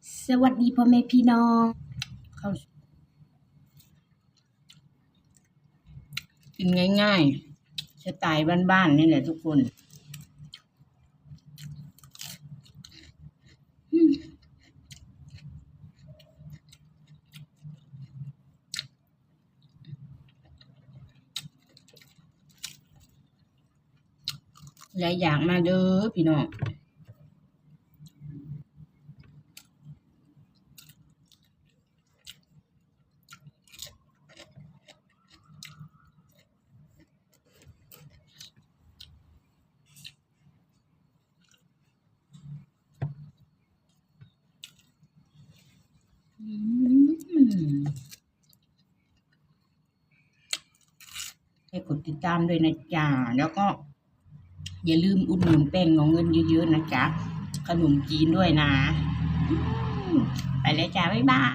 สวัสดีพ่อแม่พี่น้องเขากินง่ายๆสไตล์บ้านๆนี่แหละทุกคนหลายอย่างมาเด้อพี่น้อง ให้กดติดตามด้วยนะจ๊ะ แล้วก็ อย่าลืมอุดหนุนแป้งของเงินเยอะๆนะจ๊ะ ขนมจีนด้วยนะ ไปเลยจ้า บ๊ายบาย